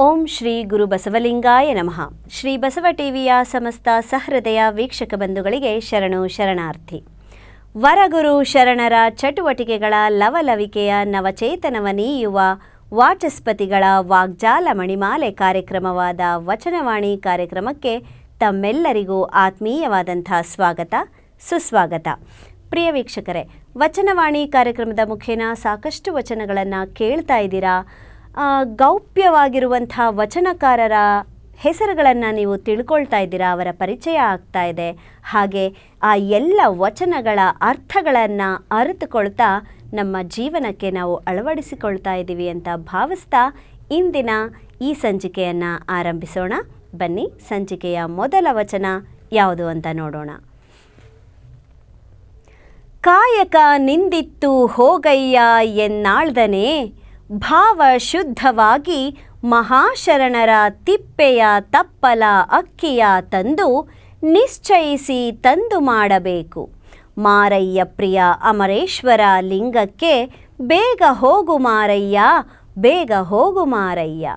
ಓಂ ಶ್ರೀ ಗುರು ಬಸವಲಿಂಗಾಯ ನಮಃ. ಶ್ರೀ ಬಸವ ಟಿವಿಯ ಸಮಸ್ತ ಸಹೃದಯ ವೀಕ್ಷಕ ಬಂಧುಗಳಿಗೆ ಶರಣು ಶರಣಾರ್ಥಿ. ವರಗುರು ಶರಣರ ಚಟುವಟಿಕೆಗಳ ಲವಲವಿಕೆಯ ನವಚೇತನವ ನೀಯುವ ವಾಚಸ್ಪತಿಗಳ ವಾಗ್ಜಾಲ ಮಣಿಮಾಲೆ ಕಾರ್ಯಕ್ರಮವಾದ ವಚನವಾಣಿ ಕಾರ್ಯಕ್ರಮಕ್ಕೆ ತಮ್ಮೆಲ್ಲರಿಗೂ ಆತ್ಮೀಯವಾದಂಥ ಸ್ವಾಗತ, ಸುಸ್ವಾಗತ. ಪ್ರಿಯ ವೀಕ್ಷಕರೇ, ವಚನವಾಣಿ ಕಾರ್ಯಕ್ರಮದ ಮುಖೇನ ಸಾಕಷ್ಟು ವಚನಗಳನ್ನು ಕೇಳ್ತಾ ಇದ್ದೀರಾ? ಆ, ಗೌಪ್ಯವಾಗಿರುವಂಥ ವಚನಕಾರರ ಹೆಸರುಗಳನ್ನು ನೀವು ತಿಳ್ಕೊಳ್ತಾ ಇದ್ದೀರಾ? ಅವರ ಪರಿಚಯ ಆಗ್ತಾ ಇದೆ. ಹಾಗೆ ಆ ಎಲ್ಲ ವಚನಗಳ ಅರ್ಥಗಳನ್ನು ಅರಿತುಕೊಳ್ತಾ ನಮ್ಮ ಜೀವನಕ್ಕೆ ನಾವು ಅಳವಡಿಸಿಕೊಳ್ತಾ ಇದ್ದೀವಿ ಅಂತ ಭಾವಿಸ್ತಾ ಇಂದಿನ ಈ ಸಂಚಿಕೆಯನ್ನು ಆರಂಭಿಸೋಣ. ಬನ್ನಿ ಸಂಚಿಕೆಯ ಮೊದಲ ವಚನ ಯಾವುದು ಅಂತ ನೋಡೋಣ. ಕಾಯಕ ನಿಂದಿತ್ತು ಹೋಗಯ್ಯ ಎನ್ನಾಳ್ದನೆ ಭಾವ ಶುದ್ಧವಾಗಿ ಮಹಾಶರಣರ ತಿಪ್ಪೆಯ ತಪ್ಪಲ ಅಕ್ಕಿಯ ತಂದು ನಿಶ್ಚಯಿಸಿ ತಂದು ಮಾಡಬೇಕು. ಮಾರಯ್ಯ ಪ್ರಿಯ ಅಮರೇಶ್ವರ ಲಿಂಗಕ್ಕೆ ಬೇಗ ಹೋಗು ಮಾರಯ್ಯ, ಬೇಗ ಹೋಗು ಮಾರಯ್ಯ.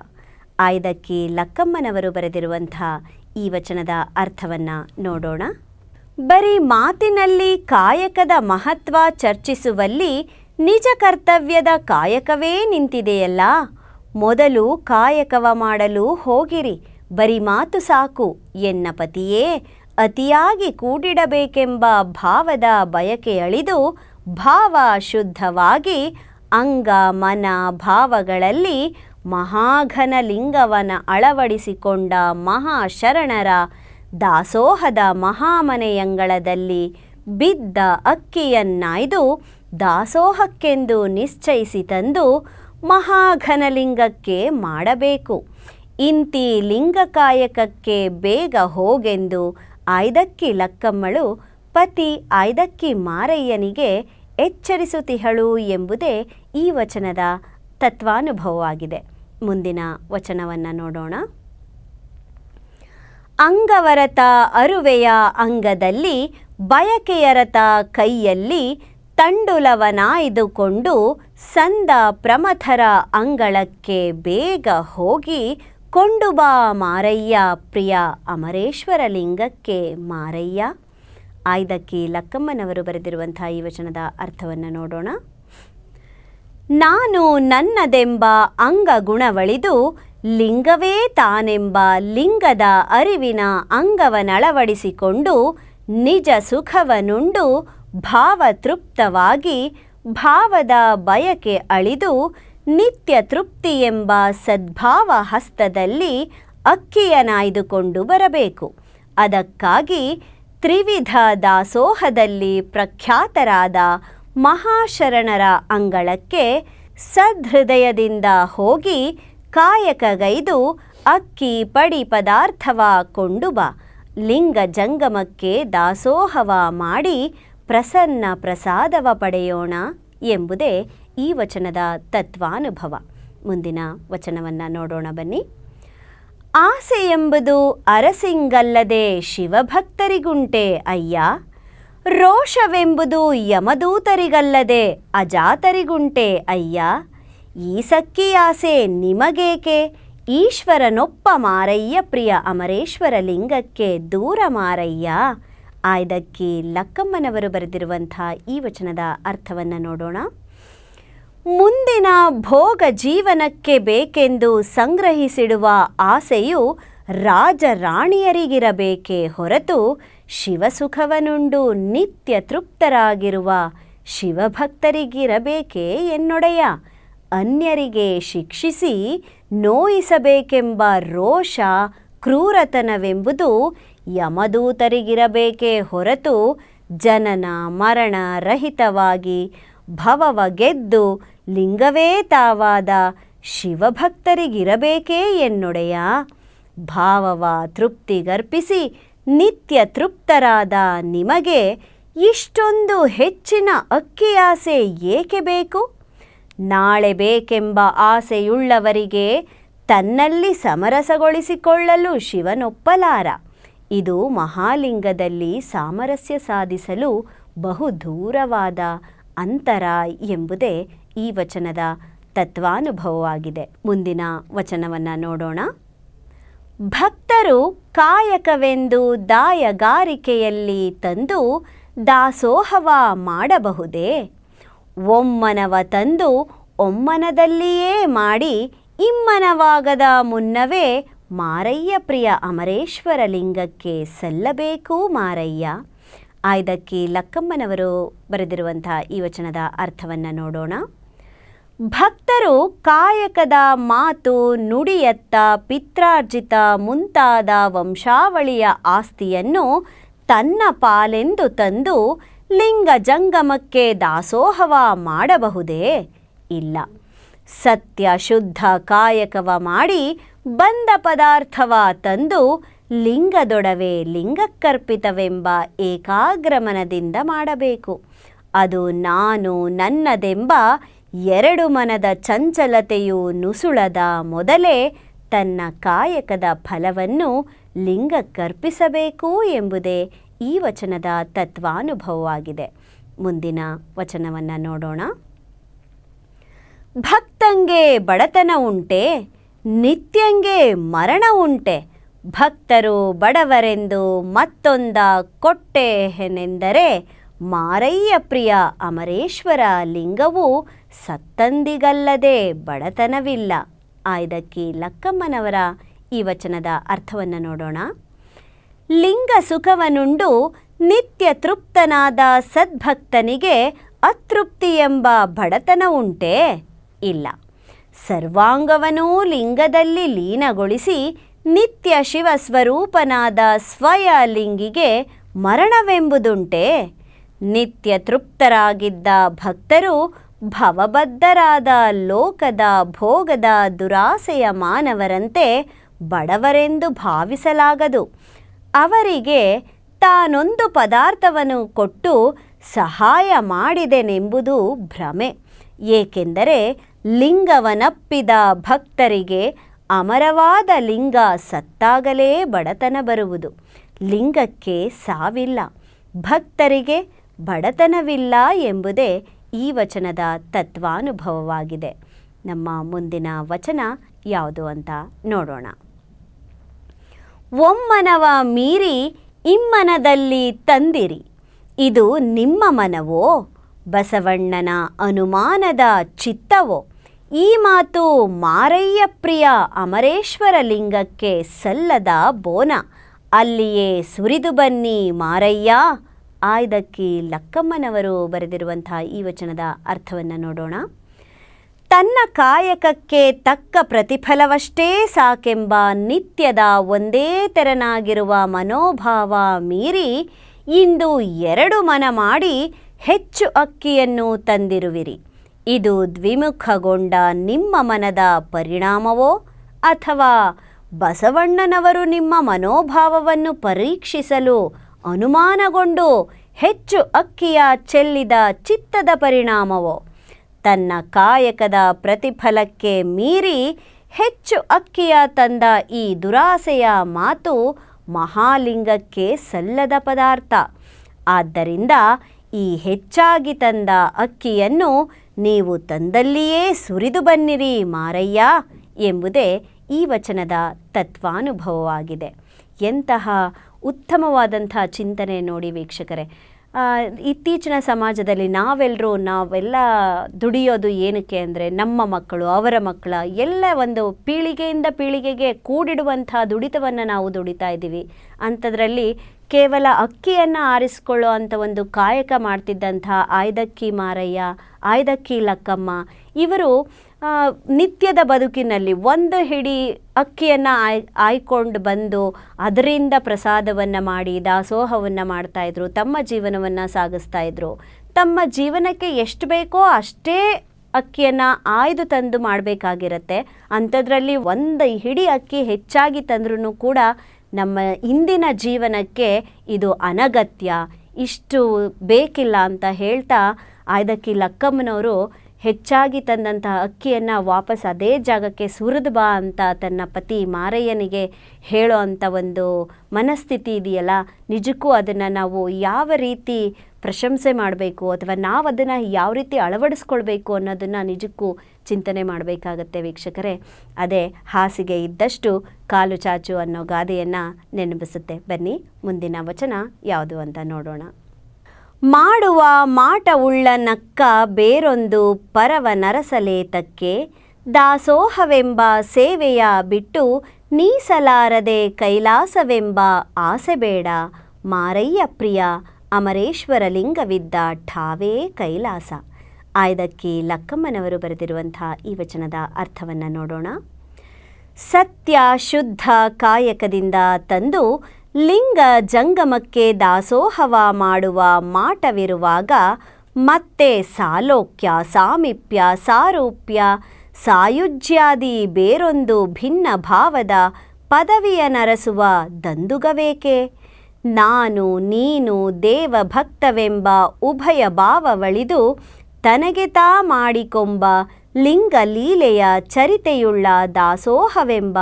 ಆಯ್ದಕ್ಕಿ ಲಕ್ಕಮ್ಮನವರು ಬರೆದಿರುವಂಥ ಈ ವಚನದ ಅರ್ಥವನ್ನು ನೋಡೋಣ. ಬರೀ ಮಾತಿನಲ್ಲಿ ಕಾಯಕದ ಮಹತ್ವ ಚರ್ಚಿಸುವಲ್ಲಿ ನಿಜ ಕರ್ತವ್ಯದ ಕಾಯಕವೇ ನಿಂತಿದೆಯಲ್ಲ? ಮೊದಲು ಕಾಯಕವ ಮಾಡಲು ಹೋಗಿರಿ, ಬರಿ ಮಾತು ಸಾಕು, ಎನ್ನ ಪತಿಯೇ, ಅತಿಯಾಗಿ ಕೂಡಿಡಬೇಕೆಂಬ ಭಾವದ ಬಯಕೆ ಅಳಿದು ಭಾವ ಶುದ್ಧವಾಗಿ ಅಂಗ, ಮನ, ಭಾವಗಳಲ್ಲಿ ಮಹಾಘನ ಲಿಂಗವನ ಅಳವಡಿಸಿಕೊಂಡ ಮಹಾಶರಣರ ದಾಸೋಹದ ಮಹಾಮನೆಯಂಗಳದಲ್ಲಿ ಬಿದ್ದ ಅಕ್ಕಿಯನ್ನಾಯ್ದು ದಾಸೋಹಕ್ಕೆಂದು ನಿಶ್ಚಯಿಸಿ ತಂದು ಮಹಾಘನಲಿಂಗಕ್ಕೆ ಮಾಡಬೇಕು. ಇಂತಿ ಲಿಂಗಕಾಯಕಕ್ಕೆ ಬೇಗ ಹೋಗೆಂದು ಆಯ್ದಕ್ಕಿ ಲಕ್ಕಮ್ಮಳು ಪತಿ ಆಯ್ದಕ್ಕಿ ಮಾರಯ್ಯನಿಗೆ ಎಚ್ಚರಿಸುತ್ತಿಹಳು ಎಂಬುದೇ ಈ ವಚನದ ತತ್ವಾನುಭವವಾಗಿದೆ. ಮುಂದಿನ ವಚನವನ್ನು ನೋಡೋಣ. ಅಂಗವರತ ಅರುವೆಯ ಅಂಗದಲ್ಲಿ ಬಯಕೆಯರತ ಕೈಯಲ್ಲಿ ತಂಡುಲವನಾಯ್ದುಕೊಂಡು ಸಂದ ಪ್ರಮಥರ ಅಂಗಳಕ್ಕೆ ಬೇಗ ಹೋಗಿ, ಕೊಂಡು ಬಾ ಮಾರಯ್ಯ, ಪ್ರಿಯ ಅಮರೇಶ್ವರ ಲಿಂಗಕ್ಕೆ ಮಾರಯ್ಯ ಆಯ್ದಕ್ಕಿ ಲಕ್ಕಮ್ಮನವರು ಬರೆದಿರುವಂಥ ಈ ವಚನದ ಅರ್ಥವನ್ನು ನೋಡೋಣ. ನಾನು ನನ್ನದೆಂಬ ಅಂಗ ಗುಣವಳಿದು ಲಿಂಗವೇ ತಾನೆಂಬ ಲಿಂಗದ ಅರಿವಿನ ಅಂಗವನಳವಡಿಸಿಕೊಂಡು ನಿಜ ಸುಖವನುಂಡು ಭಾವತೃಪ್ತವಾಗಿ ಭಾವದ ಬಯಕೆ ಅಳಿದು ನಿತ್ಯ ತೃಪ್ತಿ ಎಂಬ ಸದ್ಭಾವ ಹಸ್ತದಲ್ಲಿ ಅಕ್ಕಿಯನಾಯ್ದುಕೊಂಡು ಬರಬೇಕು. ಅದಕ್ಕಾಗಿ ತ್ರಿವಿಧ ದಾಸೋಹದಲ್ಲಿ ಪ್ರಖ್ಯಾತರಾದ ಮಹಾಶರಣರ ಅಂಗಳಕ್ಕೆ ಸದೃದಯದಿಂದ ಹೋಗಿ ಕಾಯಕಗೈದು ಅಕ್ಕಿ ಪಡಿ ಪದಾರ್ಥವ ಕೊಂಡು ಬಾ. ಲಿಂಗ ಜಂಗಮಕ್ಕೆ ದಾಸೋಹವ ಮಾಡಿ ಪ್ರಸನ್ನ ಪ್ರಸಾದವ ಪಡೆಯೋಣ ಎಂಬುದೇ ಈ ವಚನದ ತತ್ವಾನುಭವ. ಮುಂದಿನ ವಚನವನ್ನು ನೋಡೋಣ ಬನ್ನಿ. ಆಸೆ ಎಂಬುದು ಅರಸಿಂಗಲ್ಲದೆ ಶಿವಭಕ್ತರಿಗುಂಟೆ ಅಯ್ಯ. ರೋಷವೆಂಬುದು ಯಮದೂತರಿಗಲ್ಲದೆ ಅಜಾತರಿಗುಂಟೆ ಅಯ್ಯ. ಈ ಸಕ್ಕಿ ಆಸೆ ನಿಮಗೇಕೆ? ಈಶ್ವರನೊಪ್ಪ ಮಾರಯ್ಯ ಪ್ರಿಯ ಅಮರೇಶ್ವರ ಲಿಂಗಕ್ಕೆ ದೂರ ಮಾರಯ್ಯ. ಆಯ್ದಕ್ಕಿ ಲಕ್ಕಮ್ಮನವರು ಬರೆದಿರುವಂಥ ಈ ವಚನದ ಅರ್ಥವನ್ನು ನೋಡೋಣ. ಮುಂದಿನ ಭೋಗ ಜೀವನಕ್ಕೆ ಬೇಕೆಂದು ಸಂಗ್ರಹಿಸಿಡುವ ಆಸೆಯು ರಾಜರಾಣಿಯರಿಗಿರಬೇಕೇ ಹೊರತು ಶಿವಸುಖವನುಂಡು ನಿತ್ಯ ತೃಪ್ತರಾಗಿರುವ ಶಿವಭಕ್ತರಿಗಿರಬೇಕೇ ಎನ್ನೊಡೆಯ. ಅನ್ಯರಿಗೆ ಶಿಕ್ಷಿಸಿ ನೋಯಿಸಬೇಕೆಂಬ ರೋಷ ಕ್ರೂರತನವೆಂಬುದು ಯಮದೂತರಿಗಿರಬೇಕೇ ಹೊರತು ಜನನ ಮರಣ ರಹಿತವಾಗಿ ಭವವ ಗೆದ್ದು ಲಿಂಗವೇ ತಾವಾದ ಶಿವಭಕ್ತರಿಗಿರಬೇಕೇ ಎನ್ನೊಡೆಯ. ಭಾವವ ತೃಪ್ತಿಗರ್ಪಿಸಿ ನಿತ್ಯ ತೃಪ್ತರಾದ ನಿಮಗೆ ಇಷ್ಟೊಂದು ಹೆಚ್ಚಿನ ಅಕ್ಕಿಯಾಸೆ ಏಕೆ ಬೇಕು? ನಾಳೆ ಬೇಕೆಂಬ ಆಸೆಯುಳ್ಳವರಿಗೆ ತನ್ನಲ್ಲಿ ಸಮರಸಗೊಳಿಸಿಕೊಳ್ಳಲು ಶಿವನೊಪ್ಪಲಾರ. ಇದು ಮಹಾಲಿಂಗದಲ್ಲಿ ಸಾಮರಸ್ಯ ಸಾಧಿಸಲು ಬಹು ದೂರವಾದ ಅಂತರ ಎಂಬುದೇ ಈ ವಚನದ ತತ್ವಾನುಭವವಾಗಿದೆ. ಮುಂದಿನ ವಚನವನ್ನು ನೋಡೋಣ. ಭಕ್ತರು ಕಾಯಕವೆಂದು ದಾಯಗಾರಿಕೆಯಲ್ಲಿ ತಂದು ದಾಸೋಹವ ಮಾಡಬಹುದೇ? ಒಮ್ಮನವ ತಂದು ಒಮ್ಮನದಲ್ಲಿಯೇ ಮಾಡಿ, ಇಮ್ಮನವಾಗದ ಮುನ್ನವೇ ಮಾರಯ್ಯ ಪ್ರಿಯ ಅಮರೇಶ್ವರ ಲಿಂಗಕ್ಕೆ ಸಲ್ಲಬೇಕು ಮಾರಯ್ಯ. ಆಯ್ದಕ್ಕಿ ಲಕ್ಕಮ್ಮನವರು ಬರೆದಿರುವಂಥ ಈ ವಚನದ ಅರ್ಥವನ್ನು ನೋಡೋಣ. ಭಕ್ತರು ಕಾಯಕದ ಮಾತು ನುಡಿಯತ್ತ ಪಿತ್ರಾರ್ಜಿತ ಮುಂತಾದ ವಂಶಾವಳಿಯ ಆಸ್ತಿಯನ್ನು ತನ್ನ ಪಾಲೆಂದು ತಂದು ಲಿಂಗ ಜಂಗಮಕ್ಕೆ ದಾಸೋಹವ ಮಾಡಬಹುದೇ? ಇಲ್ಲ. ಸತ್ಯ ಶುದ್ಧ ಕಾಯಕವ ಮಾಡಿ ಬಂದ ಪದಾರ್ಥವ ತಂದು ಲಿಂಗದೊಡವೆ ಲಿಂಗಕ್ಕರ್ಪಿತವೆಂಬ ಏಕಾಗ್ರಮನದಿಂದ ಮಾಡಬೇಕು. ಅದು ನಾನು ನನ್ನದೆಂಬ ಎರಡು ಮನದ ಚಂಚಲತೆಯು ನುಸುಳದ ಮೊದಲೇ ತನ್ನ ಕಾಯಕದ ಫಲವನ್ನು ಲಿಂಗಕ್ಕರ್ಪಿಸಬೇಕು ಎಂಬುದೇ ಈ ವಚನದ ತತ್ವಾನುಭವವಾಗಿದೆ. ಮುಂದಿನ ವಚನವನ್ನು ನೋಡೋಣ. ಭಕ್ತಂಗೆ ಬಡತನ ಉಂಟೆ ನಿತ್ಯಂಗೆ ಮರಣ ಉಂಟೆ. ಭಕ್ತರು ಬಡವರೆಂದು ಮತ್ತೊಂದ ಕೊಟ್ಟೆಹೆನೆಂದರೆ ಮಾರಯ್ಯ ಪ್ರಿಯ ಅಮರೇಶ್ವರ ಲಿಂಗವು ಸತ್ತಂದಿಗಲ್ಲದೆ ಬಡತನವಿಲ್ಲ. ಆಯ್ದಕ್ಕಿ ಲಕ್ಕಮ್ಮನವರ ಈ ವಚನದ ಅರ್ಥವನ್ನು ನೋಡೋಣ. ಲಿಂಗ ಸುಖವನುಂಡು ನಿತ್ಯ ತೃಪ್ತನಾದ ಸದ್ಭಕ್ತನಿಗೆ ಅತೃಪ್ತಿ ಎಂಬ ಬಡತನ ಉಂಟೇ? ಇಲ್ಲ. ಸರ್ವಾಂಗವನೂ ಲಿಂಗದಲ್ಲಿ ಲೀನಗೊಳಿಸಿ ನಿತ್ಯ ಶಿವ ಸ್ವರೂಪನಾದ ಸ್ವಯ ಲಿಂಗಿಗೆ ಮರಣವೆಂಬುದುಂಟೆ. ನಿತ್ಯ ತೃಪ್ತರಾಗಿದ್ದ ಭಕ್ತರು ಭವಬದ್ಧರಾದ ಲೋಕದ ಭೋಗದ ದುರಾಸೆಯ ಮಾನವರಂತೆ ಬಡವರೆಂದು ಭಾವಿಸಲಾಗದು. ಅವರಿಗೆ ತಾನೊಂದು ಪದಾರ್ಥವನ್ನು ಕೊಟ್ಟು ಸಹಾಯ ಮಾಡಿದೆನೆಂಬುದು ಭ್ರಮೆ. ಏಕೆಂದರೆ ಲಿಂಗವನಪ್ಪಿದ ಭಕ್ತರಿಗೆ ಅಮರವಾದ ಲಿಂಗ ಸತ್ತಾಗಲೇ ಬಡತನ ಬರುವುದು. ಲಿಂಗಕ್ಕೆ ಸಾವಿಲ್ಲ, ಭಕ್ತರಿಗೆ ಬಡತನವಿಲ್ಲ ಎಂಬುದೇ ಈ ವಚನದ ತತ್ವಾನುಭವವಾಗಿದೆ. ನಮ್ಮ ಮುಂದಿನ ವಚನ ಯಾವುದು ಅಂತ ನೋಡೋಣ. ಒಮ್ಮನವ ಮೀರಿ ಇಮ್ಮನದಲ್ಲಿ ತಂದಿರಿ. ಇದು ನಿಮ್ಮ ಮನವೋ? ಬಸವಣ್ಣನ ಅನುಮಾನದ ಚಿತ್ತವೋ? ಈ ಮಾತು ಮಾರಯ್ಯ ಪ್ರಿಯ ಅಮರೇಶ್ವರ ಲಿಂಗಕ್ಕೆ ಸಲ್ಲದ ಬೋನ. ಅಲ್ಲಿಯೇ ಸುರಿದು ಬನ್ನಿ ಮಾರಯ್ಯ. ಆಯ್ದಕ್ಕಿ ಲಕ್ಕಮ್ಮನವರು ಬರೆದಿರುವಂಥ ಈ ವಚನದ ಅರ್ಥವನ್ನು ನೋಡೋಣ. ತನ್ನ ಕಾಯಕಕ್ಕೆ ತಕ್ಕ ಪ್ರತಿಫಲವಷ್ಟೇ ಸಾಕೆಂಬ ನಿತ್ಯದ ಒಂದೇ ತೆರನಾಗಿರುವ ಮನೋಭಾವ ಮೀರಿ ಇಂದು ಎರಡು ಮನ ಮಾಡಿ ಹೆಚ್ಚು ಅಕ್ಕಿಯನ್ನು ತಂದಿರುವಿರಿ. ಇದು ದ್ವಿಮುಖಗೊಂಡ ನಿಮ್ಮ ಮನದ ಪರಿಣಾಮವೋ ಅಥವಾ ಬಸವಣ್ಣನವರು ನಿಮ್ಮ ಮನೋಭಾವವನ್ನು ಪರೀಕ್ಷಿಸಲು ಅನುಮಾನಗೊಂಡು ಹೆಚ್ಚು ಅಕ್ಕಿಯ ಚೆಲ್ಲಿದ ಚಿತ್ತದ ಪರಿಣಾಮವೋ? ತನ್ನ ಕಾಯಕದ ಪ್ರತಿಫಲಕ್ಕೆ ಮೀರಿ ಹೆಚ್ಚು ಅಕ್ಕಿಯ ತಂದ ಈ ದುರಾಸೆಯ ಮಾತು ಮಹಾಲಿಂಗಕ್ಕೆ ಸಲ್ಲದ ಪದಾರ್ಥ. ಆದ್ದರಿಂದ ಈ ಹೆಚ್ಚಾಗಿ ತಂದ ಅಕ್ಕಿಯನ್ನು ನೀವು ತಂದಲ್ಲಿಯೇ ಸುರಿದು ಬನ್ನಿರಿ ಮಾರಯ್ಯ ಎಂಬುದೇ ಈ ವಚನದ ತತ್ವಾನುಭವವಾಗಿದೆ. ಎಂತಹ ಉತ್ತಮವಾದಂಥ ಚಿಂತನೆ ನೋಡಿ ವೀಕ್ಷಕರೇ ಇತ್ತೀಚಿನ ಸಮಾಜದಲ್ಲಿ ನಾವೆಲ್ಲರೂ ನಾವೆಲ್ಲ ದುಡಿಯೋದು ಏನಕ್ಕೆ ಅಂದರೆ ನಮ್ಮ ಮಕ್ಕಳು, ಅವರ ಮಕ್ಕಳ ಎಲ್ಲ ಒಂದು ಪೀಳಿಗೆಯಿಂದ ಪೀಳಿಗೆಗೆ ಕೂಡಿಡುವಂಥ ದುಡಿತವನ್ನು ನಾವು ದುಡಿತಾ ಇದ್ದೀವಿ. ಅಂಥದ್ರಲ್ಲಿ ಕೇವಲ ಅಕ್ಕಿಯನ್ನು ಆರಿಸಿಕೊಳ್ಳೋ ಅಂಥ ಒಂದು ಕಾಯಕ ಮಾಡ್ತಿದ್ದಂಥ ಆಯ್ದಕ್ಕಿ ಮಾರಯ್ಯ, ಆಯ್ದಕ್ಕಿ ಲಕ್ಕಮ್ಮ, ಇವರು ನಿತ್ಯದ ಬದುಕಿನಲ್ಲಿ ಒಂದು ಹಿಡಿ ಅಕ್ಕಿಯನ್ನು ಆಯ್, ಆಯ್ಕೊಂಡು ಬಂದು ಅದರಿಂದ ಪ್ರಸಾದವನ್ನು ಮಾಡಿ, ದಾಸೋಹವನ್ನು ಮಾಡ್ತಾಯಿದ್ರು ತಮ್ಮ ಜೀವನವನ್ನು ಸಾಗಿಸ್ತಾ ಇದ್ರು. ತಮ್ಮ ಜೀವನಕ್ಕೆ ಎಷ್ಟು ಬೇಕೋ ಅಷ್ಟೇ ಅಕ್ಕಿಯನ್ನು ಆಯ್ದು ತಂದು ಮಾಡಬೇಕಾಗಿರತ್ತೆ. ಅಂಥದ್ರಲ್ಲಿ ಒಂದು ಹಿಡಿ ಅಕ್ಕಿ ಹೆಚ್ಚಾಗಿ ತಂದ್ರೂ ಕೂಡ ನಮ್ಮ ಇಂದಿನ ಜೀವನಕ್ಕೆ ಇದು ಅನಗತ್ಯ. ಇಷ್ಟು ಬೇಕಿಲ್ಲ ಅಂತ ಹೇಳ್ತಾ ಆಯ್ದಕ್ಕಿ ಲಕ್ಕಮ್ಮನವರು ಹೆಚ್ಚಾಗಿ ತಂದಂತಹ ಅಕ್ಕಿಯನ್ನು ವಾಪಸ್ ಅದೇ ಜಾಗಕ್ಕೆ ಸುರಿದು ಬಾ ಅಂತ ತನ್ನ ಪತಿ ಮಾರಯ್ಯನಿಗೆ ಹೇಳೋ ಅಂಥ ಒಂದು ಮನಸ್ಥಿತಿ ಇದೆಯಲ್ಲ, ನಿಜಕ್ಕೂ ಅದನ್ನು ನಾವು ಯಾವ ರೀತಿ ಪ್ರಶಂಸೆ ಮಾಡಬೇಕು ಅಥವಾ ನಾವು ಅದನ್ನು ಯಾವ ರೀತಿ ಅಳವಡಿಸ್ಕೊಳ್ಬೇಕು ಅನ್ನೋದನ್ನು ನಿಜಕ್ಕೂ ಚಿಂತನೆ ಮಾಡಬೇಕಾಗತ್ತೆ ವೀಕ್ಷಕರೇ. ಅದೇ ಹಾಸಿಗೆ ಇದ್ದಷ್ಟು ಕಾಲು ಚಾಚು ಅನ್ನೋ ಗಾದೆಯನ್ನು ನೆನಪಿಸುತ್ತೆ. ಬನ್ನಿ ಮುಂದಿನ ವಚನ ಯಾವುದು ಅಂತ ನೋಡೋಣ. ಮಾಡುವ ಮಾಟವುಳ್ಳ ನಕ್ಕ ಬೇರೊಂದು ಪರವ ನರಸಲೇತಕ್ಕೆ, ದಾಸೋಹವೆಂಬ ಸೇವೆಯ ಬಿಟ್ಟು ನೀಸಲಾರದೆ ಕೈಲಾಸವೆಂಬ ಆಸೆ ಬೇಡ. ಮಾರಯ್ಯ ಪ್ರಿಯ ಅಮರೇಶ್ವರ ಲಿಂಗವಿದ್ದ ಠಾವೇ ಕೈಲಾಸ. ಆಯ್ದಕ್ಕಿ ಲಕ್ಕಮ್ಮನವರು ಬರೆದಿರುವಂಥ ಈ ವಚನದ ಅರ್ಥವನ್ನು ನೋಡೋಣ. ಸತ್ಯ ಶುದ್ಧ ಕಾಯಕದಿಂದ ತಂದು ಲಿಂಗ ಜಂಗಮಕ್ಕೆ ದಾಸೋಹವ ಮಾಡುವ ಮಾಟವಿರುವಾಗ ಮತ್ತೆ ಸಾಲೋಕ್ಯ, ಸಾಮೀಪ್ಯ, ಸಾರೂಪ್ಯ, ಸಾಯುಜ್ಯಾದಿ ಬೇರೊಂದು ಭಿನ್ನ ಭಾವದ ಪದವಿಯ ನರಸುವ ದಂದುಗವೇಕೆ? ನಾನು, ನೀನು, ದೇವಭಕ್ತವೆಂಬ ಉಭಯ ಭಾವವಳಿದು ತನಗೆ ತಾ ಮಾಡಿಕೊಂಬ ಲಿಂಗ ಲೀಲೆಯ ಚರಿತೆಯುಳ್ಳ ದಾಸೋಹವೆಂಬ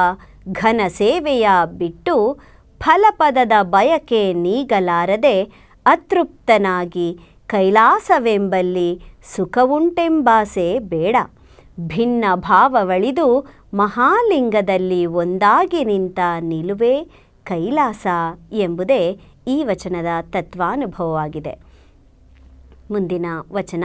ಘನ ಸೇವೆಯ ಬಿಟ್ಟು ಫಲಪದದ ಬಯಕೆ ನೀಗಲಾರದೆ ಅತೃಪ್ತನಾಗಿ ಕೈಲಾಸವೆಂಬಲ್ಲಿ ಸುಖವುಂಟೆಂಬಾಸೆ ಬೇಡ. ಭಿನ್ನ ಭಾವವಳಿದು ಮಹಾಲಿಂಗದಲ್ಲಿ ಒಂದಾಗಿ ನಿಂತ ನಿಲುವೆ ಕೈಲಾಸ ಎಂಬುದೇ ಈ ವಚನದ ತತ್ವಾನುಭವವಾಗಿದೆ. ಮುಂದಿನ ವಚನ.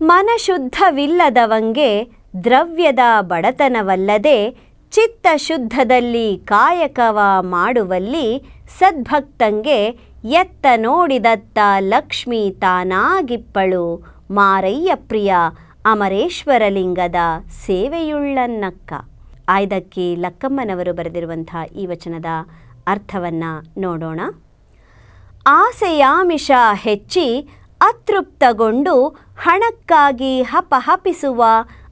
ಮನಶುದ್ಧವಿಲ್ಲದವಂಗೆ ದ್ರವ್ಯದ ಬಡತನವಲ್ಲದೆ ಚಿತ್ತ ಶುದ್ಧದಲ್ಲಿ ಕಾಯಕವ ಮಾಡುವಲ್ಲಿ ಸದ್ಭಕ್ತಂಗೆ ಎತ್ತ ನೋಡಿದತ್ತ ಲಕ್ಷ್ಮಿ ತಾನಾಗಿಪ್ಪಳು. ಮಾರಯ್ಯ ಪ್ರಿಯ, ಅಮರೇಶ್ವರಲಿಂಗದ ಸೇವೆಯುಳ್ಳನ್ನಕ್ಕ ಆಯ್ದಕ್ಕಿ ಲಕ್ಕಮ್ಮನವರು ಬರೆದಿರುವಂಥ ಈ ವಚನದ ಅರ್ಥವನ್ನು ನೋಡೋಣ. ಆಸೆಯಾಮಿಷ ಹೆಚ್ಚಿ ಅತೃಪ್ತಗೊಂಡು ಹಣಕ್ಕಾಗಿ ಹಪಹಪಿಸುವ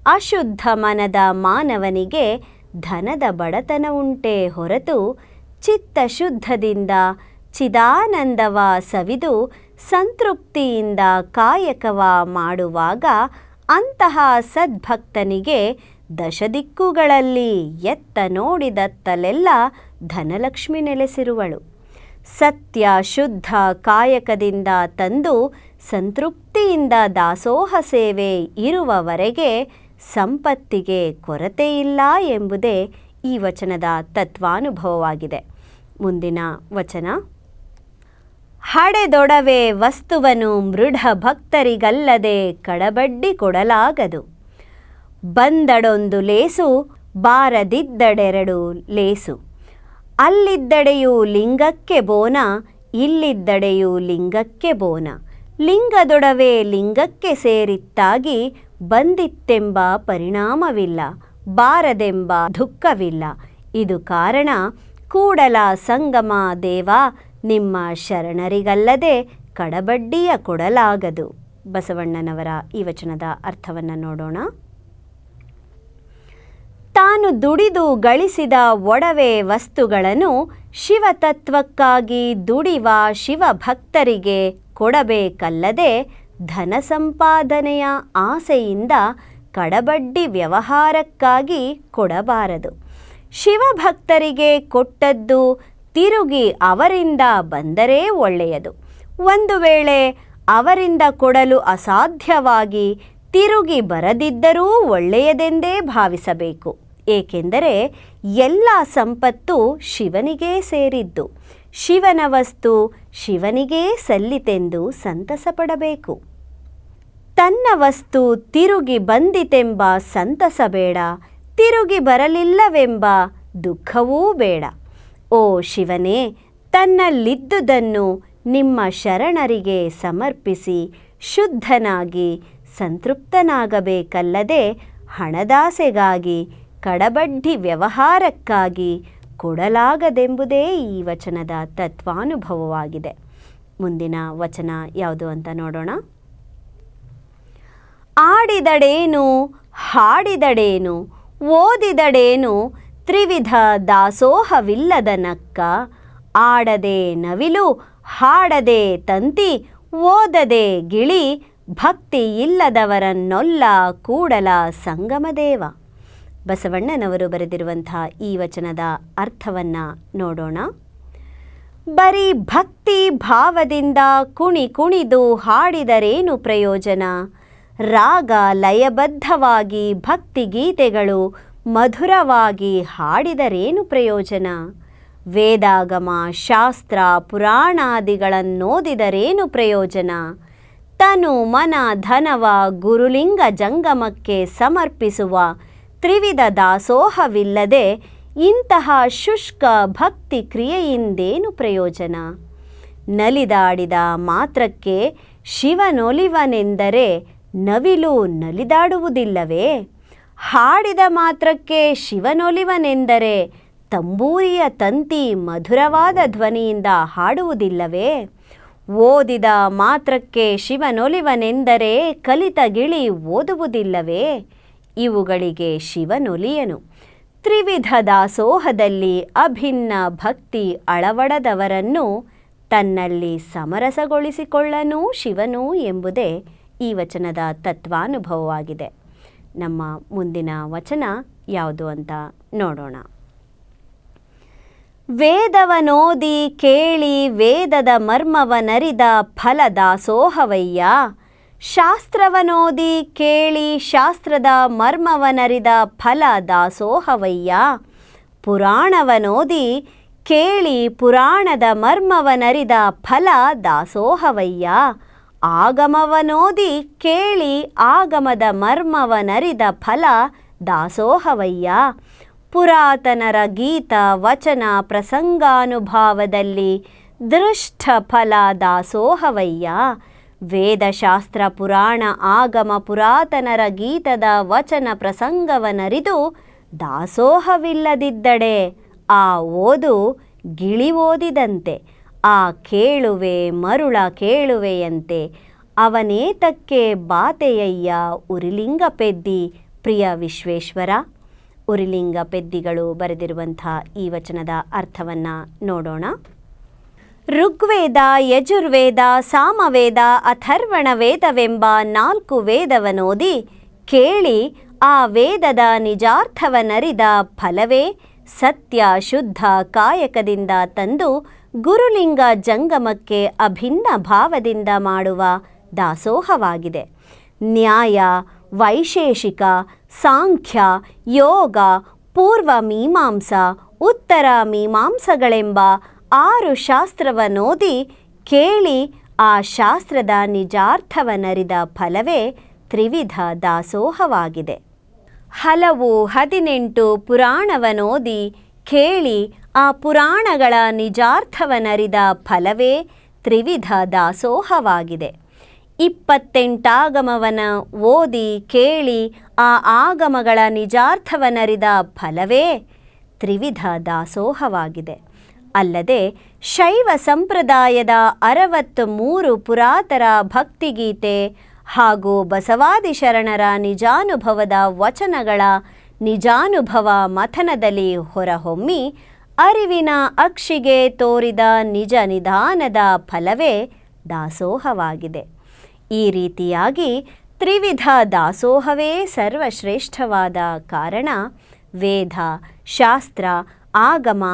ಅಶುದ್ಧ ಮನದ ಮಾನವನಿಗೆ ಧನದ ಬಡತನ ಉಂಟೆ ಹೊರತು ಚಿತ್ತಶುದ್ಧದಿಂದ ಚಿದಾನಂದವ ಸವಿದು ಸಂತೃಪ್ತಿಯಿಂದ ಕಾಯಕವ ಮಾಡುವಾಗ ಅಂತಹ ಸದ್ಭಕ್ತನಿಗೆ ದಶದಿಕ್ಕುಗಳಲ್ಲಿ ಎತ್ತ ನೋಡಿದತ್ತಲೆಲ್ಲ ಧನಲಕ್ಷ್ಮಿ ನೆಲೆಸಿರುವಳು. ಸತ್ಯ ಶುದ್ಧ ಕಾಯಕದಿಂದ ತಂದು ಸಂತೃಪ್ತಿಯಿಂದ ದಾಸೋಹ ಸೇವೆ ಇರುವವರೆಗೆ ಸಂಪತ್ತಿಗೆ ಕೊರತೆಯಿಲ್ಲ ಎಂಬುದೇ ಈ ವಚನದ ತತ್ವಾನುಭವವಾಗಿದೆ. ಮುಂದಿನ ವಚನ. ಹಡೆದೊಡವೆ ವಸ್ತುವನು ಮೃಢ ಭಕ್ತರಿಗಲ್ಲದೆ ಕಡಬಡ್ಡಿ ಕೊಡಲಾಗದು. ಬಂದಡೊಂದು ಲೇಸು, ಬಾರದಿದ್ದಡೆರಡು ಲೇಸು. ಅಲ್ಲಿದ್ದಡೆಯು ಲಿಂಗಕ್ಕೆ ಬೋನ, ಇಲ್ಲಿದ್ದಡೆಯು ಲಿಂಗಕ್ಕೆ ಬೋನ. ಲಿಂಗದೊಡವೆ ಲಿಂಗಕ್ಕೆ ಸೇರಿತ್ತಾಗಿ ಬಂದಿತ್ತೆಂಬ ಪರಿಣಾಮವಿಲ್ಲ, ಬಾರದೆಂಬ ದುಃಖವಿಲ್ಲ. ಇದು ಕಾರಣ, ಕೂಡಲ ಸಂಗಮ ದೇವ, ನಿಮ್ಮ ಶರಣರಿಗಲ್ಲದೆ ಕಡಬಡ್ಡಿಯ ಕೊಡಲಾಗದು. ಬಸವಣ್ಣನವರ ಈ ವಚನದ ಅರ್ಥವನ್ನು ನೋಡೋಣ. ತಾನು ದುಡಿದು ಗಳಿಸಿದ ಒಡವೆ ವಸ್ತುಗಳನ್ನು ಶಿವತತ್ವಕ್ಕಾಗಿ ದುಡಿವ ಶಿವಭಕ್ತರಿಗೆ ಕೊಡಬೇಕಲ್ಲದೆ ಧನ ಸಂಪಾದನೆಯ ಆಸೆಯಿಂದ ಕಡಬಡ್ಡಿ ವ್ಯವಹಾರಕ್ಕಾಗಿ ಕೊಡಬಾರದು. ಶಿವಭಕ್ತರಿಗೆ ಕೊಟ್ಟದ್ದು ತಿರುಗಿ ಅವರಿಂದ ಬಂದರೆ ಒಳ್ಳೆಯದು. ಒಂದು ವೇಳೆ ಅವರಿಂದ ಕೊಡಲು ಅಸಾಧ್ಯವಾಗಿ ತಿರುಗಿ ಬರದಿದ್ದರೂ ಒಳ್ಳೆಯದೆಂದೇ ಭಾವಿಸಬೇಕು. ಏಕೆಂದರೆ ಎಲ್ಲ ಸಂಪತ್ತು ಶಿವನಿಗೇ ಸೇರಿದ್ದು. ಶಿವನ ವಸ್ತು ಶಿವನಿಗೇ ಸಲ್ಲಿತೆಂದು ಸಂತಸ ಪಡಬೇಕು ತನ್ನ ವಸ್ತು ತಿರುಗಿ ಬಂದಿತೆಂಬ ಸಂತಸ ಬೇಡ, ತಿರುಗಿ ಬರಲಿಲ್ಲವೆಂಬ ದುಃಖವೂ ಬೇಡ. ಓ ಶಿವನೇ, ತನ್ನಲ್ಲಿದ್ದುದನ್ನು ನಿಮ್ಮ ಶರಣರಿಗೆ ಸಮರ್ಪಿಸಿ ಶುದ್ಧನಾಗಿ ಸಂತೃಪ್ತನಾಗಬೇಕಲ್ಲದೆ ಹಣದಾಸೆಗಾಗಿ, ಕಡಬಡ್ಡಿ ವ್ಯವಹಾರಕ್ಕಾಗಿ ಕೊಡಲಾಗದೆಂಬುದೇ ಈ ವಚನದ ತತ್ವಾನುಭವವಾಗಿದೆ. ಮುಂದಿನ ವಚನ ಯಾವುದು ಅಂತ ನೋಡೋಣ. ಆಡಿದಡೇನು, ಹಾಡಿದಡೇನು, ಓದಿದಡೇನು, ತ್ರಿವಿಧ ದಾಸೋಹವಿಲ್ಲದ ನಕ್ಕ, ಆಡದೆ ನವಿಲು, ಹಾಡದೆ ತಂತಿ, ಓದದೆ ಗಿಳಿ, ಭಕ್ತಿ ಇಲ್ಲದವರನ್ನೊಲ್ಲ ಕೂಡಲ ಸಂಗಮದೇವ ಬಸವಣ್ಣನವರು ಬರೆದಿರುವಂಥ ಈ ವಚನದ ಅರ್ಥವನ್ನು ನೋಡೋಣ. ಬರೀ ಭಕ್ತಿ ಭಾವದಿಂದ ಕುಣಿ ಕುಣಿದು ಹಾಡಿದರೇನು ಪ್ರಯೋಜನ? ರಾಗ ಲಯಬದ್ಧವಾಗಿ ಭಕ್ತಿಗೀತೆಗಳು ಮಧುರವಾಗಿ ಹಾಡಿದರೇನು ಪ್ರಯೋಜನ? ವೇದಾಗಮ, ಶಾಸ್ತ್ರ, ಪುರಾಣಾದಿಗಳನ್ನೋದಿದರೇನು ಪ್ರಯೋಜನ? ತನು ಮನ ಧನವ ಗುರುಲಿಂಗ ಜಂಗಮಕ್ಕೆ ಸಮರ್ಪಿಸುವ ತ್ರಿವಿಧ ದಾಸೋಹವಿಲ್ಲದೆ ಇಂತಹ ಶುಷ್ಕ ಭಕ್ತಿ ಕ್ರಿಯೆಯಿಂದೇನು ಪ್ರಯೋಜನ? ನಲಿದಾಡಿದ ಮಾತ್ರಕ್ಕೆ ಶಿವನೊಲಿವನೆಂದರೆ ನವಿಲು ನಲಿದಾಡುವುದಿಲ್ಲವೇ? ಹಾಡಿದ ಮಾತ್ರಕ್ಕೆ ಶಿವನೊಲಿವನೆಂದರೆ ತಂಬೂರಿಯ ತಂತಿ ಮಧುರವಾದ ಧ್ವನಿಯಿಂದ ಹಾಡುವುದಿಲ್ಲವೇ? ಓದಿದ ಮಾತ್ರಕ್ಕೆ ಶಿವನೊಲಿವನೆಂದರೆ ಕಲಿತ ಗಿಳಿ ಓದುವುದಿಲ್ಲವೇ? ಇವುಗಳಿಗೆ ಶಿವನೊಲಿಯನು. ತ್ರಿವಿಧ ದಾಸೋಹದಲ್ಲಿ ಅಭಿನ್ನ ಭಕ್ತಿ ಅಳವಡದವರನ್ನು ತನ್ನಲ್ಲಿ ಸಮರಸಗೊಳಿಸಿಕೊಳ್ಳನೂ ಶಿವನು ಎಂಬುದೇ ಈ ವಚನದ ತತ್ವಾನುಭವವಾಗಿದೆ. ನಮ್ಮ ಮುಂದಿನ ವಚನ ಯಾವುದು ಅಂತ ನೋಡೋಣ. ವೇದವನೋದಿ ಕೇಳಿ ವೇದದ ಮರ್ಮವನರಿದ ಫಲದಾಸೋಹವಯ್ಯ ಶಾಸ್ತ್ರವನೋದಿ ಕೇಳಿ ಶಾಸ್ತ್ರದ ಮರ್ಮವನರಿದ ಫಲ ದಾಸೋಹವಯ್ಯ ಪುರಾಣವನೋದಿ ಕೇಳಿ ಪುರಾಣದ ಮರ್ಮವನರಿದ ಫಲ ದಾಸೋಹವಯ್ಯ ಆಗಮವನೋದಿ ಕೇಳಿ ಆಗಮದ ಮರ್ಮವನರಿದ ಫಲ ದಾಸೋಹವಯ್ಯ. ಪುರಾತನರ ಗೀತ ವಚನ ಪ್ರಸಂಗಾನುಭಾವದಲ್ಲಿ ದೃಷ್ಟ ಫಲ ದಾಸೋಹವಯ್ಯ. ವೇದಶಾಸ್ತ್ರ ಪುರಾಣ ಆಗಮ ಪುರಾತನರ ಗೀತದ ವಚನ ಪ್ರಸಂಗವನರಿದು ದಾಸೋಹವಿಲ್ಲದಿದ್ದಡೆ. ಆ ಓದು ಗಿಳಿ ಓದಿದಂತೆ. ಆ ಕೇಳುವೆ ಮರುಳ ಕೇಳುವೆಯಂತೆ ಅವನೇತಕ್ಕೆ ಬಾತೆಯಯ್ಯ ಉರಿಲಿಂಗ ಪೆದ್ದಿ. ಪ್ರಿಯ ವಿಶ್ವೇಶ್ವರ, ಉರಿಲಿಂಗ ಪೆದ್ದಿಗಳು ಬರೆದಿರುವಂಥ ಈ ವಚನದ ಅರ್ಥವನ್ನು ನೋಡೋಣ. ಋಗ್ವೇದ, ಯಜುರ್ವೇದ, ಸಾಮವೇದ, ಅಥರ್ವಣ ವೇದವೆಂಬ ನಾಲ್ಕು ವೇದವನೋದಿ, ಕೇಳಿ ಆ ವೇದದ ನಿಜಾರ್ಥವನರಿದ ಫಲವೇ, ಸತ್ಯ ಶುದ್ಧ ಕಾಯಕದಿಂದ ತಂದು ಗುರುಲಿಂಗ ಜಂಗಮಕ್ಕೆ ಅಭಿನ್ನ ಭಾವದಿಂದ ಮಾಡುವ ದಾಸೋಹವಾಗಿದೆ. ನ್ಯಾಯ, ವೈಶೇಷಿಕ, ಸಾಂಖ್ಯ, ಯೋಗ, ಪೂರ್ವ ಮೀಮಾಂಸ, ಉತ್ತರ ಮೀಮಾಂಸಗಳೆಂಬ ಆರು ಶಾಸ್ತ್ರವನ್ನೋದಿ ಕೇಳಿ ಆ ಶಾಸ್ತ್ರದ ನಿಜಾರ್ಥವನರಿದ ಫಲವೇ ತ್ರಿವಿಧ ದಾಸೋಹವಾಗಿದೆ. ಹಲವು ಹದಿನೆಂಟು ಪುರಾಣವನೋದಿ ಕೇಳಿ ಆ ಪುರಾಣಗಳ ನಿಜಾರ್ಥವನರಿದ ಫಲವೇ ತ್ರಿವಿಧ ದಾಸೋಹವಾಗಿದೆ. ಇಪ್ಪತ್ತೆಂಟಾಗಮವನ ಓದಿ ಕೇಳಿ ಆ ಆಗಮಗಳ ನಿಜಾರ್ಥವನರಿದ ಫಲವೇ ತ್ರಿವಿಧ ದಾಸೋಹವಾಗಿದೆ. ಅಲ್ಲದೆ ಶೈವ ಸಂಪ್ರದಾಯದ ಅರವತ್ತು ಮೂರು ಪುರಾತರ ಭಕ್ತಿಗೀತೆ ಹಾಗೂ ಬಸವಾದಿ ಶರಣರ ನಿಜಾನುಭವದ ವಚನಗಳ ನಿಜಾನುಭವ ಮಥನದಲ್ಲಿ ಹೊರಹೊಮ್ಮಿ ಅರಿವಿನ ಅಕ್ಷಿಗೆ ತೋರಿದ ನಿಜ ನಿಧಾನದ ಫಲವೇ ದಾಸೋಹವಾಗಿದೆ. ಈ ರೀತಿಯಾಗಿ ತ್ರಿವಿಧ ದಾಸೋಹವೇ ಸರ್ವಶ್ರೇಷ್ಠವಾದ ಕಾರಣ ವೇದ, ಶಾಸ್ತ್ರ, ಆಗಮ,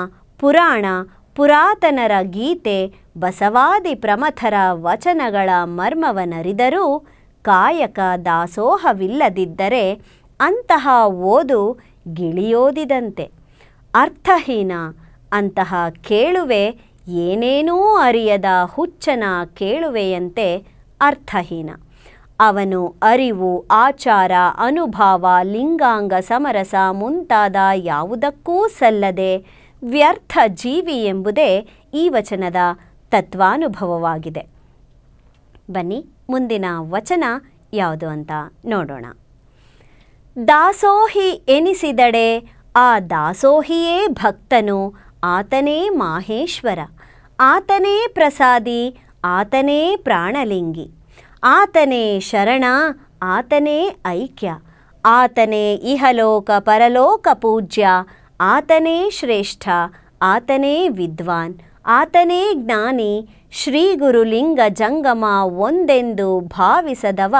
ಪುರಾಣ, ಪುರಾತನರ ಗೀತೆ, ಬಸವಾದಿ ಪ್ರಮಥರ ವಚನಗಳ ಮರ್ಮವನರಿದರೂ ಕಾಯಕ ದಾಸೋಹವಿಲ್ಲದಿದ್ದರೆ ಅಂತಹ ಓದು ಗಿಳಿಯೋದಿದಂತೆ. ಅರ್ಥಹೀನ? ಅಂತಹ ಕೇಳುವೆ ಏನೇನೂ ಅರಿಯದ ಹುಚ್ಚನ ಕೇಳುವೆಯಂತೆ ಅರ್ಥಹೀನ. ಅವನು ಅರಿವು, ಆಚಾರ, ಅನುಭಾವ, ಲಿಂಗಾಂಗ ಸಮರಸ ಮುಂತಾದ ಯಾವುದಕ್ಕೂ ಸಲ್ಲದೆ ವ್ಯರ್ಥ ಜೀವಿ ಎಂಬುದೇ ಈ ವಚನದ ತತ್ವಾನುಭವವಾಗಿದೆ. ಬನ್ನಿ, ಮುಂದಿನ ವಚನ ಯಾವುದು ಅಂತ ನೋಡೋಣ. ದಾಸೋಹಿ ಎನಿಸಿದಡೆ ಆ ದಾಸೋಹಿಯೇ ಭಕ್ತನು, ಆತನೇ ಮಾಹೇಶ್ವರ. ಆತನೇ ಪ್ರಸಾದಿ, ಆತನೇ ಪ್ರಾಣಲಿಂಗಿ. ಆತನೇ ಶರಣ, ಆತನೇ ಐಕ್ಯ. ಆತನೇ ಇಹಲೋಕ ಪರಲೋಕ ಪೂಜ್ಯ, ಆತನೇ ಶ್ರೇಷ್ಠ, ಆತನೇ ವಿದ್ವಾನ್. ಆತನೇ ಜ್ಞಾನಿ, ಶ್ರೀ ಗುರುಲಿಂಗ ಜಂಗಮ ಒಂದೆಂದು ಭಾವಿಸದವ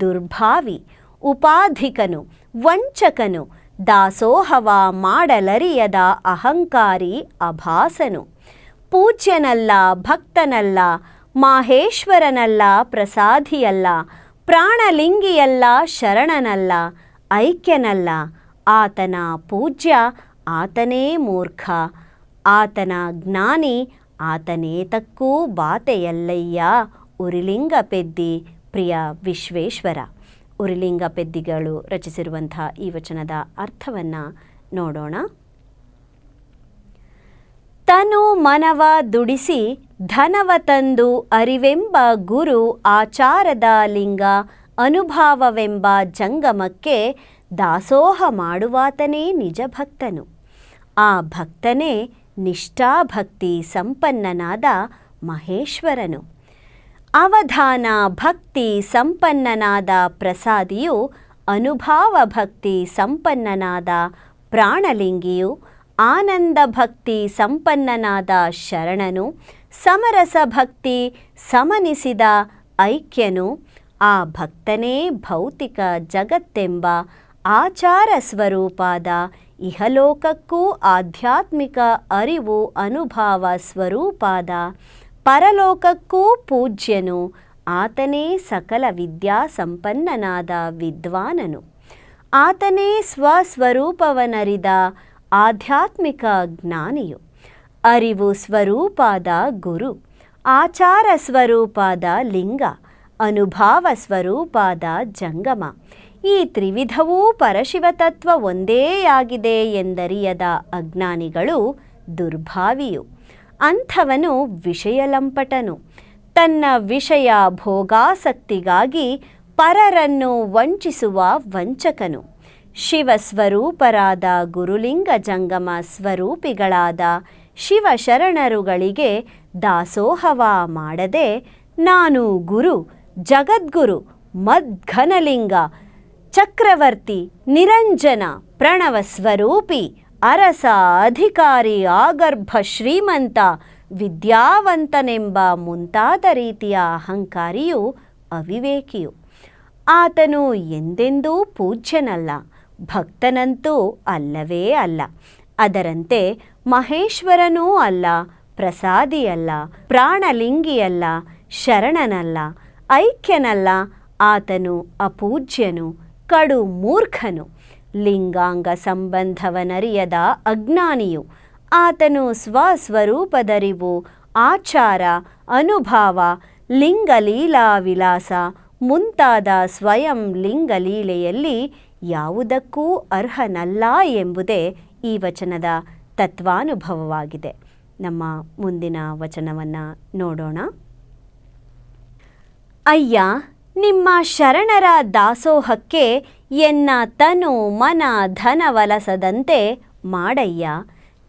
ದುರ್ಭಾವಿ. ಉಪಾಧಿಕನು, ವಂಚಕನು ದಾಸೋಹವ ಮಾಡಲರಿಯದ ಅಹಂಕಾರಿ ಅಭಾಸನು. ಪೂಜ್ಯನಲ್ಲ, ಭಕ್ತನಲ್ಲ, ಮಾಹೇಶ್ವರನಲ್ಲ, ಪ್ರಸಾದಿಯಲ್ಲ, ಪ್ರಾಣಲಿಂಗಿಯಲ್ಲ, ಶರಣನಲ್ಲ, ಐಕ್ಯನಲ್ಲ. ಆತನ ಪೂಜ್ಯ, ಆತನೇ ಮೂರ್ಖ. ಆತನ ಜ್ಞಾನಿ, ಆತನೇ ತಕ್ಕೂ ಬಾತೆಯಲ್ಲಯ್ಯ. ಉರಿಲಿಂಗ ಪೆದ್ದಿ, ಪ್ರಿಯ ವಿಶ್ವೇಶ್ವರ. ಉರಿಲಿಂಗ ಪೆದ್ದಿಗಳು ರಚಿಸಿರುವಂಥ ಈ ವಚನದ ಅರ್ಥವನ್ನು ನೋಡೋಣ ತನು ಮನವ ದುಡಿಸಿ ಧನವ ತಂದು ಅರಿವೆಂಬ ಗುರು ಆಚಾರದ ಲಿಂಗ ಅನುಭಾವವೆಂಬ ಜಂಗಮಕ್ಕೆ ದಾಸೋಹ ಮಾಡುವಾತನೇ ನಿಜ ಭಕ್ತನು ಆ ಭಕ್ತನೇ ನಿಷ್ಠಾಭಕ್ತಿ ಸಂಪನ್ನನಾದ ಮಹೇಶ್ವರನು ಅವಧಾನ ಭಕ್ತಿ ಸಂಪನ್ನನಾದ ಪ್ರಸಾದಿಯು ಅನುಭಾವ ಭಕ್ತಿ ಸಂಪನ್ನನಾದ ಪ್ರಾಣಲಿಂಗಿಯು, ಆನಂದ ಭಕ್ತಿ ಸಂಪನ್ನನಾದ ಶರಣನು, ಸಮರಸ ಭಕ್ತಿ ಸಮನಿಸಿದ ಐಕ್ಯನು, ಆ ಭಕ್ತನೇ ಭೌತಿಕ ಜಗತ್ತೆಂಬ ಆಚಾರ ಸ್ವರೂಪಾದ ಇಹಲೋಕಕ್ಕೂ ಆಧ್ಯಾತ್ಮಿಕ ಅರಿವು ಅನುಭಾವ ಸ್ವರೂಪಾದ ಪರಲೋಕಕ್ಕೂ ಪೂಜ್ಯನು. ಆತನೇ ಸಕಲ ವಿದ್ಯಾ ಸಂಪನ್ನನಾದ ವಿದ್ವಾನನು. ಆತನೇ ಸ್ವಸ್ವರೂಪವನರಿದ ಆಧ್ಯಾತ್ಮಿಕ ಜ್ಞಾನಿಯು. ಅರಿವು ಸ್ವರೂಪಾದ ಗುರು, ಆಚಾರ ಸ್ವರೂಪಾದ ಲಿಂಗ, ಅನುಭಾವ ಸ್ವರೂಪಾದ ಜಂಗಮ. ಈ ತ್ರಿವಿಧವೂ ಪರಶಿವತತ್ವ ಒಂದೇ ಆಗಿದೆ ಎಂದರಿಯದ ಅಜ್ಞಾನಿಗಳು ದುರ್ಭಾವಿಯು. ಅಂಥವನು ವಿಷಯಲಂಪಟನು. ತನ್ನ ವಿಷಯ ಭೋಗಾಸಕ್ತಿಗಾಗಿ ಪರರನ್ನು ವಂಚಿಸುವ ವಂಚಕನು. ಶಿವಸ್ವರೂಪರಾದ ಗುರುಲಿಂಗ ಜಂಗಮ ಸ್ವರೂಪಿಗಳಾದ ಶಿವಶರಣರುಗಳಿಗೆ ದಾಸೋಹವ ಮಾಡದೆ ನಾನು ಗುರು, ಜಗದ್ಗುರು, ಮದ್ಘನಲಿಂಗ, ಚಕ್ರವರ್ತಿ, ನಿರಂಜನ ಪ್ರಣವ ಸ್ವರೂಪಿ ಅರಸ ಅಧಿಕಾರಿ ಆಗರ್ಭ ಶ್ರೀಮಂತ, ವಿದ್ಯಾವಂತನೆಂಬ ಮುಂತಾದ ರೀತಿಯ ಅಹಂಕಾರಿಯು ಅವಿವೇಕಿಯು. ಆತನು ಎಂದೆಂದೂ ಪೂಜ್ಯನಲ್ಲ, ಭಕ್ತನಂತೂ ಅಲ್ಲವೇ ಅಲ್ಲ. ಅದರಂತೆ ಮಹೇಶ್ವರನೂ ಅಲ್ಲ, ಪ್ರಸಾದಿಯಲ್ಲ, ಪ್ರಾಣಲಿಂಗಿಯಲ್ಲ, ಶರಣನಲ್ಲ, ಐಕ್ಯನಲ್ಲ. ಆತನು ಅಪೂಜ್ಯನು, ಕಡು ಮೂರ್ಖನು. ಲಿಂಗಾಂಗ ಸಂಬಂಧವನರಿಯದ ಅಜ್ಞಾನಿಯು ಆತನು ಸ್ವಸ್ವರೂಪದರಿವು, ಆಚಾರ, ಅನುಭಾವ ಲಿಂಗಲೀಲಾ ವಿಲಾಸ ಮುಂತಾದ ಸ್ವಯಂ ಲಿಂಗಲೀಲೆಯಲ್ಲಿ ಯಾವುದಕ್ಕೂ ಅರ್ಹನಲ್ಲ ಎಂಬುದೇ ಈ ವಚನದ ತತ್ವಾನುಭವವಾಗಿದೆ. ನಮ್ಮ ಮುಂದಿನ ವಚನವನ್ನು ನೋಡೋಣ. ಅಯ್ಯ, ನಿಮ್ಮ ಶರಣರ ದಾಸೋಹಕ್ಕೆ ಎನ್ನ ತನು ಮನ ಧನವಲಸದಂತೆ ಮಾಡಯ್ಯ.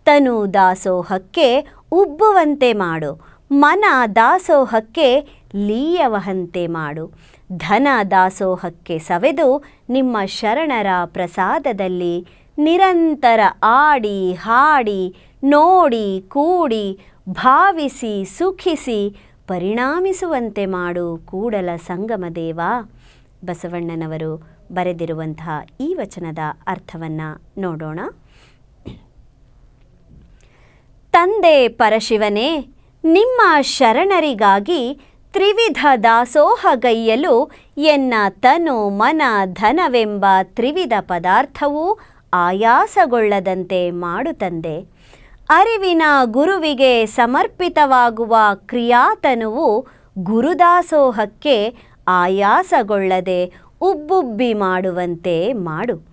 ತನು ದಾಸೋಹಕ್ಕೆ ಉಬ್ಬುವಂತೆ ಮಾಡು. ಮನ ದಾಸೋಹಕ್ಕೆ ಲೀಯವಹಂತೆ ಮಾಡು. ಧನ ದಾಸೋಹಕ್ಕೆ ಸವೆದು ನಿಮ್ಮ ಶರಣರ ಪ್ರಸಾದದಲ್ಲಿ ನಿರಂತರ ಆಡಿ, ಹಾಡಿ, ನೋಡಿ, ಕೂಡಿ, ಭಾವಿಸಿ, ಸುಖಿಸಿ ಪರಿಣಾಮಿಸುವಂತೆ ಮಾಡು ಕೂಡಲ ಸಂಗಮದೇವ ಬಸವಣ್ಣನವರು ಬರೆದಿರುವಂತಹ ಈ ವಚನದ ಅರ್ಥವನ್ನು ನೋಡೋಣ. ತಂದೆ ಪರಶಿವನೇ, ನಿಮ್ಮ ಶರಣರಿಗಾಗಿ ತ್ರಿವಿಧ ದಾಸೋಹಗೈಯಲು ಎನ್ನ ತನು ಮನ ಧನವೆಂಬ ತ್ರಿವಿಧ ಪದಾರ್ಥವೂ ಆಯಾಸಗೊಳ್ಳದಂತೆ ಮಾಡು ತಂದೆ. ಅರಿವಿನ ಗುರುವಿಗೆ ಸಮರ್ಪಿತವಾಗುವ ಕ್ರಿಯಾತನುವು ಗುರುದಾಸೋಹಕ್ಕೆ ಆಯಾಸಗೊಳ್ಳದೆ ಉಬ್ಬುಬ್ಬಿ ಮಾಡುವಂತೆ ಮಾಡು.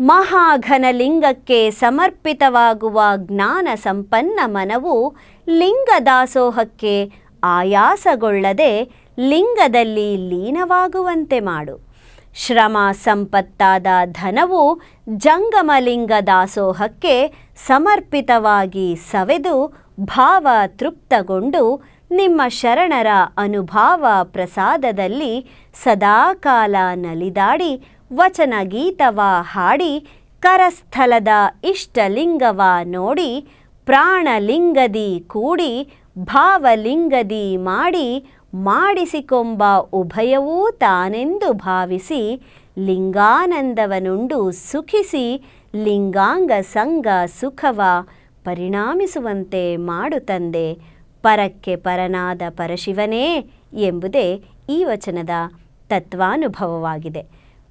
ಮಹಾಘನಲಿಂಗಕ್ಕೆ ಸಮರ್ಪಿತವಾಗುವ ಜ್ಞಾನ ಸಂಪನ್ನ ಮನವು ಲಿಂಗದಾಸೋಹಕ್ಕೆ ಆಯಾಸಗೊಳ್ಳದೆ ಲಿಂಗದಲ್ಲಿ ಲೀನವಾಗುವಂತೆ ಮಾಡು. ಶ್ರಮ ಸಂಪತ್ತಾದ ಧನವು ಜಂಗಮಲಿಂಗ ದಾಸೋಹಕ್ಕೆ ಸಮರ್ಪಿತವಾಗಿ ಸವೆದು ಭಾವ ತೃಪ್ತಗೊಂಡು ನಿಮ್ಮ ಶರಣರ ಅನುಭಾವ ಪ್ರಸಾದದಲ್ಲಿ ಸದಾಕಾಲ ನಲಿದಾಡಿ ವಚನ ಗೀತವ ಹಾಡಿ ಕರಸ್ಥಲದ ಇಷ್ಟಲಿಂಗವ ನೋಡಿ ಪ್ರಾಣಲಿಂಗದಿ ಕೂಡಿ ಭಾವಲಿಂಗದಿ ಮಾಡಿ ಮಾಡಿಸಿಕೊಂಬ ಉಭಯವೂ ತಾನೆಂದು ಭಾವಿಸಿ ಲಿಂಗಾನಂದವನುಂಡು ಸುಖಿಸಿ ಲಿಂಗಾಂಗ ಸಂಗ ಸುಖವ ಪರಿಣಾಮಿಸುವಂತೆ ಮಾಡು ತಂದೆ. ಪರಕ್ಕೆ ಪರನಾದ ಪರಶಿವನೇ ಎಂಬುದೇ ಈ ವಚನದ ತತ್ವಾನುಭವವಾಗಿದೆ.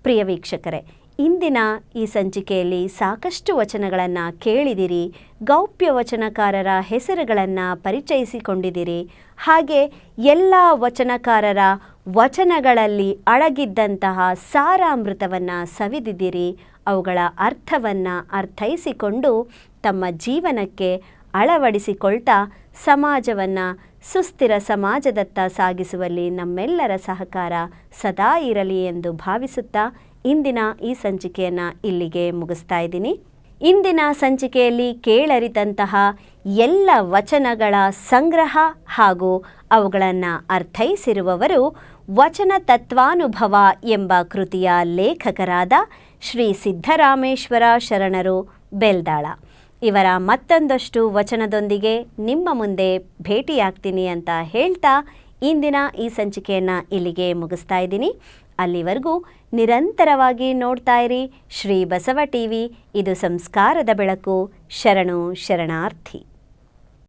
ಪ್ರಿಯ ವೀಕ್ಷಕರೇ, ಇಂದಿನ ಈ ಸಂಚಿಕೆಯಲ್ಲಿ ಸಾಕಷ್ಟು ವಚನಗಳನ್ನು ಕೇಳಿದಿರಿ, ಗೌಪ್ಯ ವಚನಕಾರರ ಹೆಸರುಗಳನ್ನು ಪರಿಚಯಿಸಿಕೊಂಡಿದ್ದೀರಿ ಹಾಗೆ ಎಲ್ಲ ವಚನಕಾರರ ವಚನಗಳಲ್ಲಿ ಅಡಗಿದ್ದಂತಹ ಸಾರಾಮೃತವನ್ನು ಸವಿದಿದ್ದೀರಿ ಅವುಗಳ ಅರ್ಥವನ್ನು ಅರ್ಥೈಸಿಕೊಂಡು ತಮ್ಮ ಜೀವನಕ್ಕೆ ಅಳವಡಿಸಿಕೊಳ್ತಾ ಸಮಾಜವನ್ನು ಸುಸ್ಥಿರ ಸಮಾಜದತ್ತ ಸಾಗಿಸುವಲ್ಲಿ ನಮ್ಮೆಲ್ಲರ ಸಹಕಾರ ಸದಾ ಇರಲಿ ಎಂದು ಭಾವಿಸುತ್ತಾ ಇಂದಿನ ಈ ಸಂಚಿಕೆಯನ್ನು ಇಲ್ಲಿಗೆ ಮುಗಿಸ್ತಾ ಇದ್ದೀನಿ. ಇಂದಿನ ಸಂಚಿಕೆಯಲ್ಲಿ ಕೇಳರಿತಂತಹ ಎಲ್ಲ ವಚನಗಳ ಸಂಗ್ರಹ ಹಾಗೂ ಅವುಗಳನ್ನು ಅರ್ಥೈಸಿರುವವರು ವಚನ ತತ್ವಾನುಭವ ಎಂಬ ಕೃತಿಯ ಲೇಖಕರಾದ ಶ್ರೀ ಸಿದ್ದರಾಮೇಶ್ವರ ಶರಣರು ಬೆಲ್ದಾಳ. ಇವರ ಮತ್ತೊಂದಷ್ಟು ವಚನದೊಂದಿಗೆ ನಿಮ್ಮ ಮುಂದೆ ಭೇಟಿಯಾಗ್ತೀನಿ ಅಂತ ಹೇಳ್ತಾ ಇಂದಿನ ಈ ಸಂಚಿಕೆಯನ್ನು ಇಲ್ಲಿಗೆ ಮುಗಿಸ್ತಾ ಇದ್ದೀನಿ. ಅಲ್ಲಿವರೆಗೂ ನಿರಂತರವಾಗಿ ನೋಡ್ತಾ ಇರಿ ಶ್ರೀ ಬಸವ ಟಿವಿ. ಇದು ಸಂಸ್ಕಾರದ ಬೆಳಕು. ಶರಣು ಶರಣಾರ್ಥಿ.